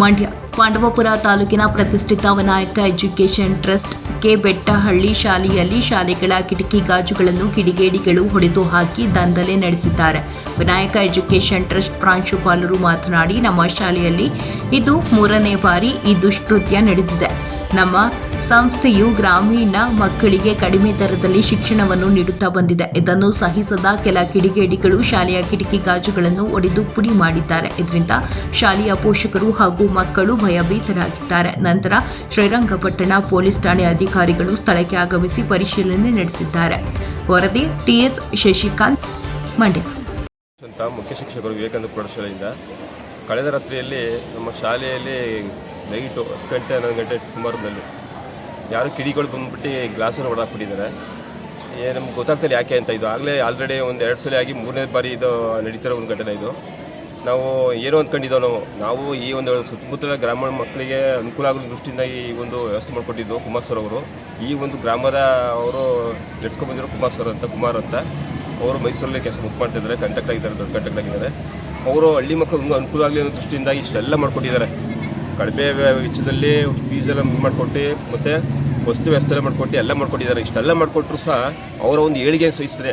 ಮಂಡ್ಯ ಪಾಂಡವಪುರ ತಾಲೂಕಿನ ಪ್ರತಿಷ್ಠಿತ Vinayaka education trust K Bettahalli ಶಾಲೆಯಲ್ಲಿ ಶಾಲೆಗಳ ಕಿಟಕಿ ಗಾಜುಗಳನ್ನು ಕಿಡಿಗೇಡಿಗಳು ಹೊಡೆದು ಹಾಕಿ ದಂಧಲೆ ನಡೆಸಿದ್ದಾರೆ. ವಿನಾಯಕ ಎಜುಕೇಷನ್ ಟ್ರಸ್ಟ್ ಪ್ರಾಂಶುಪಾಲರು ಮಾತನಾಡಿ, ನಮ್ಮ ಶಾಲೆಯಲ್ಲಿ ಇದು ಮೂರನೇ ಬಾರಿ ಈ ದುಷ್ಕೃತ್ಯ ನಡೆದಿದೆ. ನಮ್ಮ ಸಂಸ್ಥೆಯು ಗ್ರಾಮೀಣ ಮಕ್ಕಳಿಗೆ ಕಡಿಮೆ ದರದಲ್ಲಿ ಶಿಕ್ಷಣವನ್ನು ನೀಡುತ್ತಾ ಬಂದಿದೆ. ಇದನ್ನು ಸಹಿಸದ ಕೆಲ ಕಿಡಿಗೇಡಿಗಳು ಶಾಲೆಯ ಕಿಟಕಿ ಗಾಜುಗಳನ್ನು ಒಡೆದು ಪುಡಿ ಮಾಡಿದ್ದಾರೆ. ಇದರಿಂದ ಶಾಲೆಯ ಪೋಷಕರು ಹಾಗೂ ಮಕ್ಕಳು ಭಯಭೀತರಾಗಿದ್ದಾರೆ. ನಂತರ ಶ್ರೀರಂಗಪಟ್ಟಣ ಪೊಲೀಸ್ ಠಾಣೆ ಅಧಿಕಾರಿಗಳು ಸ್ಥಳಕ್ಕೆ ಆಗಮಿಸಿ ಪರಿಶೀಲನೆ ನಡೆಸಿದ್ದಾರೆ. ವರದಿ ಟಿಎಸ್ ಶಶಿಕಾಂತ್ ಮಂಡ್ಯ. ಮುಖ್ಯ ಶಿಕ್ಷಕರು ವಿವೇಕಾನಂದ ಪ್ರೌಢಶಾಲೆಯಿಂದ ಕಳೆದ ರಾತ್ರಿಯಲ್ಲಿ ನಮ್ಮ ಶಾಲೆಯಲ್ಲಿ ನೈಟು ಹತ್ತು ಗಂಟೆ ಹನ್ನೊಂದು ಗಂಟೆ ಸುಮಾರಿನಲ್ಲಿ ಯಾರು ಕಿಡಿಗಳು ಬಂದ್ಬಿಟ್ಟು ಗ್ಲಾಸನ್ನು ಹೊಡೆದಾಕ್ಬಿಟ್ಟಿದ್ದಾರೆ ಏ, ನಮ್ಗೆ ಗೊತ್ತಾಗ್ತಿಲ್ಲ ಯಾಕೆ ಅಂತ ಇದು. ಆಗಲೇ ಆಲ್ರೆಡಿ ಒಂದು ಎರಡು ಸಲ ಆಗಿ ಮೂರನೇ ಬಾರಿ ಇದು ನಡೀತಿರೋ ಒಂದು ಘಟನೆ ಇದು. ನಾವು ಏನೋ ಅಂದ್ಕೊಂಡಿದ್ದೋ ನಾವು ನಾವು ಈ ಒಂದು ಸುತ್ತಮುತ್ತಲ ಗ್ರಾಮೀಣ ಮಕ್ಕಳಿಗೆ ಅನುಕೂಲ ಆಗೋ ದೃಷ್ಟಿಯಿಂದ ಈ ಒಂದು ವ್ಯವಸ್ಥೆ ಮಾಡಿಕೊಟ್ಟಿದ್ದು ಕುಮಾರ್ ಸರ್ ಅವರು. ಈ ಒಂದು ಗ್ರಾಮದ ಅವರು ನಡೆಸ್ಕೊಂಡ್ಬಂದಿರೋ ಕುಮಾರ್ ಸರ್ ಅಂತ, ಕುಮಾರ್ ಅಂತ ಅವರು ಮೈಸೂರಲ್ಲಿ ಕೆಲಸ ಬುಕ್ ಮಾಡ್ತಿದ್ದಾರೆ ಕಂಟೆಕ್ಟ್ ಆಗಿದ್ದಾರೆ, ದೊಡ್ಡ ಕಂಟೆಕ್ಟ್ ಆಗಿದ್ದಾರೆ. ಅವರು ಹಳ್ಳಿ ಮಕ್ಕಳು ಅನುಕೂಲ ಆಗಲಿ ಅನ್ನೋ ದೃಷ್ಟಿಯಿಂದ ಇಷ್ಟೆಲ್ಲ ಮಾಡ್ಕೊಟ್ಟಿದ್ದಾರೆ. ಕಡಿಮೆ ವೆಚ್ಚದಲ್ಲಿ ಫೀಸ್ ಎಲ್ಲ ಮಾಡಿಕೊಟ್ಟು, ಮತ್ತು ವಸ್ತು ವ್ಯವಸ್ಥೆ ಎಲ್ಲ ಮಾಡಿಕೊಟ್ಟು, ಎಲ್ಲ ಮಾಡಿಕೊಟ್ಟಿದ್ದಾರೆ ಇಷ್ಟೆಲ್ಲ ಮಾಡಿಕೊಟ್ರು ಸಹ ಅವರ ಒಂದು ಏಳಿಗೆ ಸಹಿಸ್ತದೆ.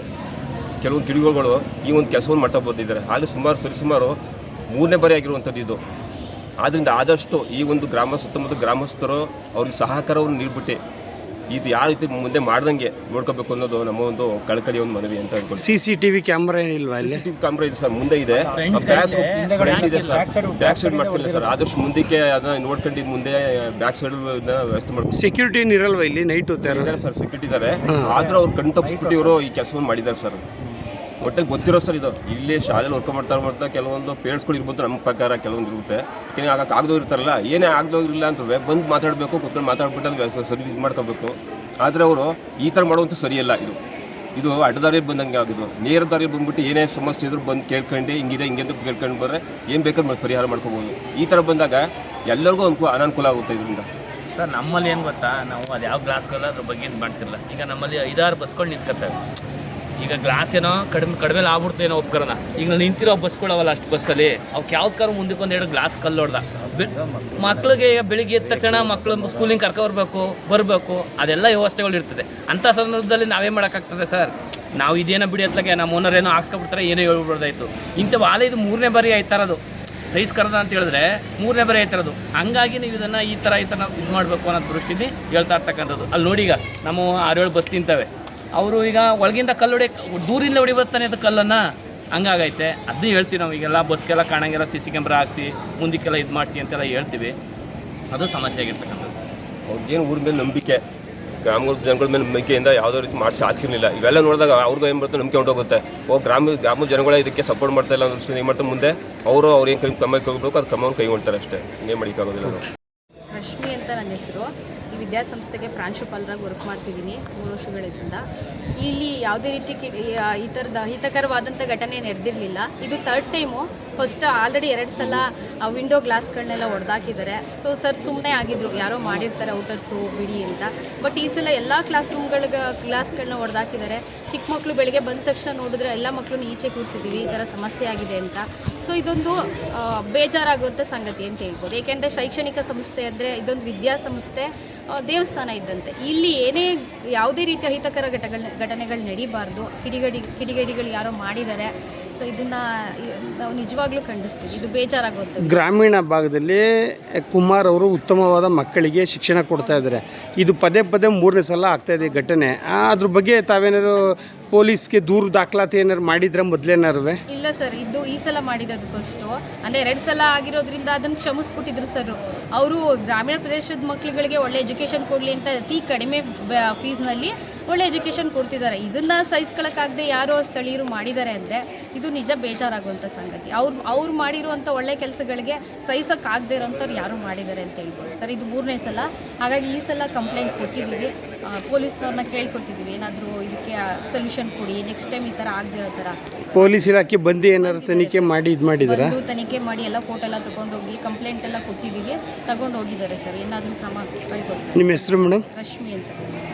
ಕೆಲವೊಂದು ಕಿಡಿಗಳು ಈ ಒಂದು ಕೆಲಸವನ್ನು ಮಾಡ್ತಾ ಬಂದಿದ್ದಾರೆ. ಹಾಗೆ ಸುಮಾರು ಸರಿಸುಮಾರು ಮೂರನೇ ಬಾರಿ ಆಗಿರುವಂಥದ್ದು ಇದು. ಆದ್ದರಿಂದ ಆದಷ್ಟು ಈ ಒಂದು ಗ್ರಾಮ ಸುತ್ತಮುತ್ತ ಗ್ರಾಮಸ್ಥರು ಅವ್ರಿಗೆ ಸಹಕಾರವನ್ನು ನೀಡ್ಬಿಟ್ಟು ಇದು ಯಾವ ರೀತಿ ಮುಂದೆ ಮಾಡ್ದಂಗೆ ನೋಡ್ಕೋಬೇಕು ಅನ್ನೋದು ನಮ್ಮ ಒಂದು ಕಳಕಳಿ ಒಂದು ಮನವಿ ಅಂತ ಅನ್ಕೊಂಡು ಸಿ ಸಿ ಟಿವಿ ಕ್ಯಾಮ್ರಾ ಏನಿಲ್ವಾ ಸಿ ಸಿ ಕ್ಯಾಮ್ರಾ ಇದೆ ಸರ್ ಮುಂದೆ ಇದೆ. ಬ್ಯಾಕ್ ಇದೆ. ಸರ್. ಬ್ಯಾಕ್ ಸೈಡ್ ಮಾಡಿಸಿಲ್ಲ ಸರ್. ಆದಷ್ಟು ಮುಂದಕ್ಕೆ ಅದನ್ನ ನೋಡ್ಕೊಂಡಿದ್ದು ಮುಂದೆ ಬ್ಯಾಕ್ ಸೈಡ್ ವ್ಯವಸ್ಥೆ ಮಾಡ್ಕೊಂಡು ಸೆಕ್ಯೂರಿಟಿ ಇರಲ್ವಾ ಇಲ್ಲಿ? ನೈಟ್ ಇದ್ದಾರೆ ಸರ್ ಸೆಕ್ಯೂರಿಟಿ ಇದಾರೆ ಆದ್ರೂ ಅವ್ರು ಕಣ್ ತಪ್ಪಿಸ್ಬಿಟ್ಟು ಇವರು ಈ ಕೆಲಸವನ್ನು ಮಾಡಿದ್ದಾರೆ ಸರ್. ಒಟ್ಟಲ್ಲಿ ಗೊತ್ತಿರೋ ಸರ್ ಇದು. ಇಲ್ಲಿ ಶಾಲೆಯಲ್ಲಿ ವರ್ಕ್ ಮಾಡ್ತಾ ಮಾಡ್ತಾ ಕೆಲವೊಂದು ಪೇರೆಂಟ್ಸ್ಗಳು ಇರ್ಬೋದು ನಮ್ಮ ಪ್ರಕಾರ ಕೆಲವೊಂದು ಇರುತ್ತೆ. ಏನೇ ಆಗಕ್ಕೆ ಆಗದೋ ಇರ್ತಾರಲ್ಲ, ಏನೇ ಆಗದೋಗಿರಲಿಲ್ಲ ಅಂತ ಬಂದು ಮಾತಾಡಬೇಕು, ಕೂತ್ಕೊಂಡು ಮಾತಾಡ್ಬಿಟ್ಟು ಸರಿ ಇದು ಮಾಡ್ಕೋಬೇಕು. ಆದರೆ ಅವರು ಈ ಥರ ಮಾಡುವಂಥ ಸರಿಯಲ್ಲ ಇದು. ಇದು ಅಡ್ಡದಾರಿ ಬಂದಂಗೆ ಆಗಿದ್ದು ನೇರ ದಾರಿ ಬಂದ್ಬಿಟ್ಟು ಏನೇ ಸಮಸ್ಯೆ ಇದ್ರೂ ಬಂದು ಕೇಳ್ಕೊಂಡು, ಹಿಂಗಿದೆ, ಹಿಂಗೆ ಅಂತ ಕೇಳ್ಕೊಂಡು ಬಂದರೆ ಏನು ಬೇಕಾದ್ರೂ ಪರಿಹಾರ ಮಾಡ್ಕೋಬೋದು. ಈ ಥರ ಬಂದಾಗ ಎಲ್ಲರಿಗೂ ಅನುಕೂಲ ಅನಾನುಕೂಲ ಆಗುತ್ತೆ ಇದರಿಂದ. ಸರ್, ನಮ್ಮಲ್ಲಿ ಏನು ಗೊತ್ತಾ? ನಾವು ಅದು ಯಾವ ಗ್ಲಾಸ್ಗೆಲ್ಲ ಅದ್ರ ಬಗ್ಗೆ ಮಾಡ್ತಿರಲ್ಲ. ಈಗ ನಮ್ಮಲ್ಲಿ ಐದಾರು ಬಸ್ಗಳು ನಿಂತ್ಕೊತವೆ ಈಗ ಗ್ಲಾಸ್ ಏನೋ ಕಡಿಮೆ ಕಡಿಮೆ ಆಗ್ಬಿಡ್ತು ಏನೋ ಒಪ್ಕರಣ ಈಗ ನಿಂತಿರೋ ಬಸ್ಗಳವಲ್ಲ ಅಷ್ಟು ಬಸ್ಸಲ್ಲಿ ಅವ್ಕೆ ಯಾವ್ದು ಕಾರು ಮುಂದಕ್ಕೆ ಒಂದೆರಡು ಗ್ಲಾಸ್ ಕಲ್ಲು ಹೊಡ್ದ. ಮಕ್ಳಿಗೆ ಬೆಳಿಗ್ಗೆ ಎದ್ದ ತಕ್ಷಣ ಮಕ್ಕಳು ಸ್ಕೂಲಿಂಗ್ ಕರ್ಕೊಬರ್ಬೇಕು ಬರಬೇಕು ಅದೆಲ್ಲ ವ್ಯವಸ್ಥೆಗಳು ಇರ್ತದೆ. ಅಂಥ ಸಂದರ್ಭದಲ್ಲಿ ನಾವೇ ಮಾಡೋಕ್ಕಾಗ್ತದೆ ಸರ್? ನಾವು ಇದೇನೋ ಬಿಡಿ ಹತ್ಲಾಗೆ ನಮ್ಮ ಓನರ್ ಏನೋ ಹಾಕ್ಸ್ಕೊಬಿಡ್ತಾರೆ, ಏನೋ ಹೇಳ್ಬಿಡ್ದಾಯ್ತು. ಇಂಥ ವಾಲೆ ಇದು ಮೂರನೇ ಬಾರಿ ಆಯ್ತಾರದು ಸೈಜ್ ಕರೆದ ಅಂತ ಹೇಳಿದ್ರೆ ಮೂರನೇ ಬಾರಿ ಆಯ್ತಿರೋದು ಹಂಗಾಗಿ ನೀವು ಇದನ್ನು ಈ ಥರ ಈ ಥರ ಇದು ಮಾಡಬೇಕು ಅನ್ನೋ ದೃಷ್ಟಿಲಿ ಹೇಳ್ತಾ ಇರ್ತಕ್ಕಂಥದ್ದು. ಅಲ್ಲಿ ನೋಡಿ ಈಗ, ನಮ್ಮ ಆರೇಳು ಬಸ್ ತಿಂತವೆ ಅವರು ಈಗ ಒಳಗಿಂದ ಕಲ್ಲು ಹೊಡಿ ದೂರಿಂದ ಹೊಡಿಬರ್ತಾನೆ ಅದು ಕಲ್ಲನ್ನು ಹಂಗಾಗೈತೆ. ಅದನ್ನ ಹೇಳ್ತೀವಿ ನಾವು ಈಗೆಲ್ಲ ಬಸ್ಗೆಲ್ಲ ಕಾಣಂಗೆಲ್ಲ ಸಿ ಸಿ ಕ್ಯಾಮ್ರಾ ಹಾಕ್ಸಿ ಮುಂದಕ್ಕೆಲ್ಲ ಇದು ಮಾಡಿಸಿ ಅಂತೆಲ್ಲ ಹೇಳ್ತೀವಿ. ಅದು ಸಮಸ್ಯೆ ಆಗಿರ್ತಕ್ಕಂಥದ್ದು ಅವ್ರಿಗೇನು ಊರ ಮೇಲೆ ನಂಬಿಕೆ ಗ್ರಾಮಗಳ ಜನಗಳ ಮೇಲೆ ನಂಬಿಕೆಯಿಂದ ಯಾವುದೋ ರೀತಿ ಮಾಡಿಸಿ ಹಾಕಿರಲಿಲ್ಲ. ಇವೆಲ್ಲ ನೋಡಿದಾಗ ಅವ್ರಿಗೂ ಏನು ಬರುತ್ತೆ ನಂಬಿಕೆ ಹೊಂಟೋಗುತ್ತೆ. ಓ ಗ್ರಾಮ ಗ್ರಾಮದ ಜನಗಳ ಇದಕ್ಕೆ ಸಪೋರ್ಟ್ ಮಾಡ್ತಾ ಇಲ್ಲ ಅನ್ನೋ ಏನು ಮಾಡ್ತಾರೆ ಮುಂದೆ? ಅವರು ಅವ್ರು ಏನು ಕೈ ಕ್ರಮ ಕೈಗೊಳ್ಬೇಕು ಅದು ಕ್ರಮವನ್ನು ಕೈಗೊಳ್ತಾರೆ ಅಷ್ಟೇ. ಇನ್ನೇನು ಮಾಡೋಕ್ಕಾಗೋದಿಲ್ಲ ರಶ್ಮಿ ಅಂತ ನನ್ನ ಹೆಸರು. ವಿದ್ಯಾಸಂಸ್ಥೆಗೆ ಪ್ರಾಂಶುಪಾಲರಾಗಿ ವರ್ಕ್ ಮಾಡ್ತಿದ್ದೀನಿ ಮೂರು ವರ್ಷಗಳಿಂದ. ಇಲ್ಲಿ ಯಾವುದೇ ರೀತಿ ಈ- ಥರದ ಹಿತಕರವಾದಂಥ ಘಟನೆ ನಡೆದಿರಲಿಲ್ಲ. ಇದು ಥರ್ಡ್ ಟೈಮು ಫಸ್ಟ್ ಆಲ್ರೆಡಿ ಎರಡು ಸಲ ವಿಂಡೋ ಗ್ಲಾಸ್ಗಳನ್ನೆಲ್ಲ ಹೊಡೆದಾಕಿದ್ದಾರೆ ಸೊ ಸರ್ ಸುಮ್ಮನೆ ಆಗಿದ್ರು. ಯಾರೋ ಮಾಡಿರ್ತಾರೆ ಔಟರ್ಸು, ಬಿಡಿ ಅಂತ. ಬಟ್ ಈ ಸಲ ಎಲ್ಲ ಕ್ಲಾಸ್ ರೂಮ್ಗಳಿಗೆ ಗ್ಲಾಸ್ಗಳನ್ನ ಹೊಡೆದಾಕಿದ್ದಾರೆ ಚಿಕ್ಕ ಮಕ್ಕಳು ಬೆಳಗ್ಗೆ ಬಂದ ತಕ್ಷಣ ನೋಡಿದ್ರೆ ಎಲ್ಲ ಮಕ್ಕಳನ್ನ ಈಚೆ ಕೂರಿಸಿದ್ದೀವಿ ಈ ಥರ ಸಮಸ್ಯೆ ಆಗಿದೆ ಅಂತ. ಸೊ ಇದೊಂದು ಬೇಜಾರಾಗುವಂಥ ಸಂಗತಿ ಅಂತ ಹೇಳ್ಬೋದು. ಏಕೆಂದರೆ ಶೈಕ್ಷಣಿಕ ಸಂಸ್ಥೆ ಅಂದರೆ ಇದೊಂದು ವಿದ್ಯಾಸಂಸ್ಥೆ ದೇವಸ್ಥಾನ ಇದ್ದಂತೆ. ಇಲ್ಲಿ ಏನೇ ಯಾವುದೇ ರೀತಿಯ ಅಹಿತಕರ ಘಟಗಳ ಘಟನೆಗಳು ನಡೀಬಾರ್ದು. ಕಿಡಿಗಡಿ, ಕಿಡಿಗಡಿಗಳು ಯಾರೋ ಮಾಡಿದ್ದಾರೆ. ಸೊ ಇದನ್ನು ನಾವು ನಿಜವಾಗ್ಲೂ ಖಂಡಿಸ್ತೀವಿ. ಇದು ಬೇಜಾರಾಗುತ್ತೆ ಗ್ರಾಮೀಣ ಭಾಗದಲ್ಲಿ ಕುಮಾರ್ ಅವರು ಉತ್ತಮವಾದ ಮಕ್ಕಳಿಗೆ ಶಿಕ್ಷಣ ಕೊಡ್ತಾ ಇದ್ದಾರೆ. ಇದು ಪದೇ ಪದೇ ಮೂರನೇ ಸಲ ಆಗ್ತಾ ಇದೆ ಘಟನೆ. ಅದ್ರ ಬಗ್ಗೆ ತಾವೇನಾದ್ರು ಪೊಲೀಸ್ಗೆ ದೂರು ದಾಖಲಾತಿ ಏನಾದ್ರು ಮಾಡಿದ್ರೆ ಮೊದಲೇನಾರು ಇಲ್ಲ ಸರ್ ಇದು ಈ ಸಲ ಮಾಡಿರೋದು ಫಸ್ಟು ಅಂದರೆ ಎರಡು ಸಲ ಆಗಿರೋದ್ರಿಂದ ಅದನ್ನು ಕ್ಷಮಿಸ್ಬಿಟ್ಟಿದ್ರು ಸರ್ ಅವರು ಗ್ರಾಮೀಣ ಪ್ರದೇಶದ ಮಕ್ಕಳುಗಳಿಗೆ ಒಳ್ಳೆ ಎಜುಕೇಷನ್ ಕೊಡಲಿ ಅಂತ ಅತಿ ಕಡಿಮೆ ಫೀಸ್ನಲ್ಲಿ ಒಳ್ಳೆ ಎಜುಕೇಷನ್ ಕೊಡ್ತಿದ್ದಾರೆ. ಇದನ್ನು ಸಹಿಸ್ಕೊಳಕ್ಕಾಗದೆ ಯಾರೋ ಸ್ಥಳೀಯರು ಮಾಡಿದ್ದಾರೆ ಅಂದರೆ ಇದು ನಿಜ ಬೇಜಾರಾಗುವಂಥ ಸಂಗತಿ. ಅವ್ರು ಅವ್ರು ಮಾಡಿರುವಂಥ ಒಳ್ಳೆ ಕೆಲಸಗಳಿಗೆ ಸಹಿಸೋಕ್ಕಾಗದೇ ಇರೋಂಥವ್ರು ಯಾರು ಮಾಡಿದ್ದಾರೆ ಅಂತ ಹೇಳ್ಬೋದು. ಸರ್ ಇದು ಮೂರನೇ ಸಲ. ಹಾಗಾಗಿ ಈ ಸಲ ಕಂಪ್ಲೇಂಟ್ ಕೊಟ್ಟಿದ್ದೀವಿ. ಪೊಲೀಸ್ನವ್ರನ್ನ ಕೇಳ್ಕೊಡ್ತಿದ್ದೀವಿ. ಏನಾದರೂ ಇದಕ್ಕೆ ಸೊಲ್ಯೂಷನ್ ಕೊಡಿ ನೆಕ್ಸ್ಟ್ ಟೈಮ್ ಈ ಥರ ಆಗದಿರೋ ಥರ ಪೊಲೀಸ್ ಇಲಾಖೆ ಬಂದು ಏನಾದ್ರು ತನಿಖೆ ಮಾಡಿ ಇದು ಮಾಡಿದ್ರೆ? ತನಿಖೆ ಮಾಡಿ ಎಲ್ಲ ಫೋಟೋ ಎಲ್ಲ ತಗೊಂಡೋಗಿ ಕಂಪ್ಲೇಂಟ್ ಎಲ್ಲ ಕೊಟ್ಟಿದ್ದೀವಿ. ತಗೊಂಡು ಹೋಗಿದ್ದಾರೆ ಸರ್. ಏನಾದರೂ ಕ್ರಮ ಕೈಗೊಳ್ಳಿ. ನಿಮ್ಮ ಹೆಸರು ಮೇಡಮ್? ರಶ್ಮಿ ಅಂತ ಸರ್.